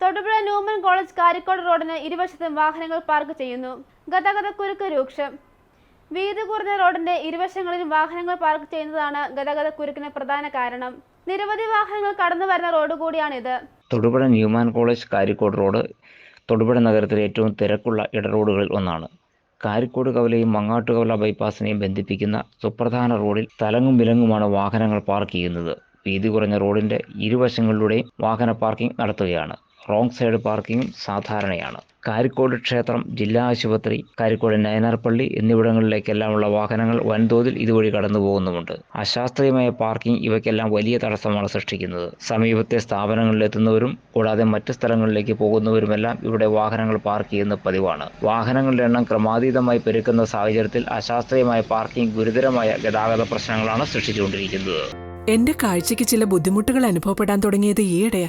Thodupuzha Newman college Karikode റോഡിന് ഇരുവശത്തും വാഹനങ്ങൾ പാർക്ക് ചെയ്യുന്നു. ഗതാഗതക്കുരുക്ക് രൂക്ഷം. വീതി കുറഞ്ഞ റോഡിന്റെ ഇരുവശങ്ങളിലും വാഹനങ്ങൾ പാർക്ക് ചെയ്യുന്നതാണ് ഗതാഗതക്കുരുക്കിന് പ്രധാന കാരണം. നിരവധി വാഹനങ്ങൾ കടന്നു വരുന്ന റോഡ് കൂടിയാണിത്. Thodupuzha Newman college Karikode road Thodupuzha നഗരത്തിലെ ഏറ്റവും തിരക്കുള്ള ഇടറോഡുകളിൽ ഒന്നാണ്. കാരിക്കോട് കവലയും മങ്ങാട്ടുകവല ബൈപ്പാസിനെയും ബന്ധിപ്പിക്കുന്ന സുപ്രധാന റോഡിൽ തലങ്ങും വിലങ്ങുമാണ് വാഹനങ്ങൾ പാർക്ക് ചെയ്യുന്നത്. വീതി കുറഞ്ഞ റോഡിന്റെ ഇരുവശങ്ങളിലൂടെയും വാഹന പാർക്കിംഗ് നടത്തുകയാണ്. റോങ് സൈഡ് പാർക്കിംഗും സാധാരണയാണ്. കാരിക്കോട് ക്ഷേത്രം ജില്ലാ ആശുപത്രി കാരിക്കോട് നയനാർപ്പള്ളി എന്നിവിടങ്ങളിലേക്കെല്ലാമുള്ള വാഹനങ്ങൾ വൻതോതിൽ ഇതുവഴി കടന്നു പോകുന്നുമുണ്ട് അശാസ്ത്രീയമായ പാർക്കിംഗ് ഇവയ്ക്കെല്ലാം വലിയ തടസ്സമാണ് സൃഷ്ടിക്കുന്നത്. സമീപത്തെ സ്ഥാപനങ്ങളിലെത്തുന്നവരും കൂടാതെ മറ്റ് സ്ഥലങ്ങളിലേക്ക് പോകുന്നവരുമെല്ലാം ഇവിടെ വാഹനങ്ങൾ പാർക്ക് ചെയ്യുന്ന പതിവാണ്. വാഹനങ്ങളുടെ എണ്ണം ക്രമാതീതമായി പെരുക്കുന്ന സാഹചര്യത്തിൽ അശാസ്ത്രീയമായ പാർക്കിംഗ് ഗുരുതരമായ ഗതാഗത പ്രശ്നങ്ങളാണ് സൃഷ്ടിച്ചുകൊണ്ടിരിക്കുന്നത്. എന്റെ കാഴ്ചയ്ക്ക് ചില ബുദ്ധിമുട്ടുകൾ അനുഭവപ്പെടാൻ തുടങ്ങിയത് ഈയിടെയാ.